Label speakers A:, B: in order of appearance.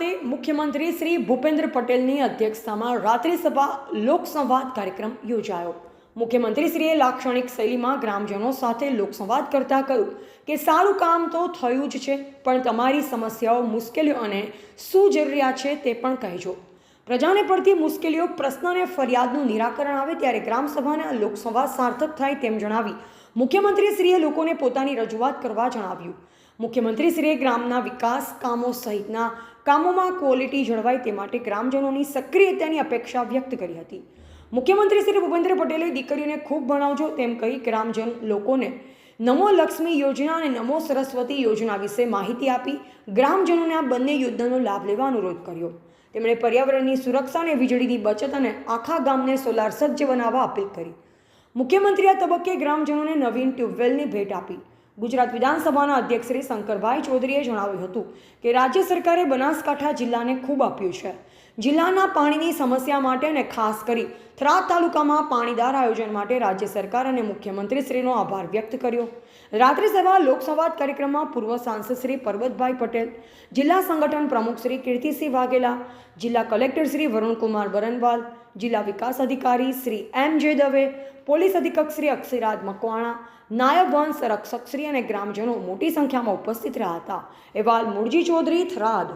A: ખાતે મુખ્યમંત્રી શ્રી ભૂપેન્દ્ર પટેલની અધ્યક્ષતામાં રાત્રિસભા લોકસંવાદ કાર્યક્રમ યોજાયો. મુખ્યમંત્રીશ્રીએ લાક્ષણિક શૈલીમાં ગ્રામજનો સાથે લોકસંવાદ કરતા કહ્યું કે, સારું કામ તો થયું જ છે, પણ તમારી સમસ્યાઓ મુશ્કેલીઓ અને શું જરૂરિયાત છે તે પણ કહેજો. પ્રજાને પડતી મુશ્કેલીઓ પ્રશ્ન અને ફરિયાદનું નિરાકરણ આવે ત્યારે ગ્રામસભાના લોકસંવાદ સાર્થક થાય તેમ જણાવી મુખ્યમંત્રીશ્રીએ લોકોને પોતાની રજૂઆત કરવા જણાવ્યું. મુખ્યમંત્રીશ્રીએ ગ્રામના વિકાસ કામો સહિતના કામોમાં ક્વોલિટી જળવાય તે માટે ગ્રામજનોની સક્રિયતાની અપેક્ષા વ્યક્ત કરી હતી. મુખ્યમંત્રી શ્રી ભૂપેન્દ્ર પટેલે દીકરીઓને ખૂબ ભણાવજો તેમ કહી ગ્રામજન લોકોને નમો લક્ષ્મી યોજના અને નમો સરસ્વતી યોજના વિશે માહિતી આપી ગ્રામજનોને આ બંને યોજનાનો લાભ લેવા અનુરોધ કર્યો. તેમણે પર્યાવરણની સુરક્ષા અને વીજળીની બચત અને આખા ગામને સોલાર સજ્જ બનાવવા અપીલ કરી. મુખ્યમંત્રી આ તબક્કે ગ્રામજનોને નવીન ટ્યુબવેલની ભેટ આપી. ગુજરાત વિધાનસભાના અધ્યક્ષ શ્રી શંકરભાઈ ચૌધરીએ જણાવ્યું હતું કે રાજ્ય સરકારે બનાસકાંઠા જિલ્લાને ખૂબ આપ્યું છે. જિલ્લાના પાણીની સમસ્યા માટે અને ખાસ કરી થરાદ તાલુકામાં પાણીદાર આયોજન માટે રાજ્ય સરકાર અને મુખ્યમંત્રીશ્રીનો આભાર વ્યક્ત કર્યો. રાત્રિ સભા લોકસંવાદ કાર્યક્રમમાં પૂર્વ સાંસદ શ્રી પરબતભાઈ પટેલ, જિલ્લા સંગઠન પ્રમુખ શ્રી કીર્તિસિંહ વાઘેલા, જિલ્લા કલેક્ટર શ્રી વરુણકુમાર બરનવાલ, જિલ્લા વિકાસ અધિકારી શ્રી એમ જે દવે, પોલીસ અધિક્ષક શ્રી અક્ષિરાજ મકવાણા, નાયબ વન સંરક્ષક અને ગ્રામજનો મોટી સંખ્યામાં ઉપસ્થિત રહ્યા હતા. એવાલ મુરજી ચૌધરી થરાદ.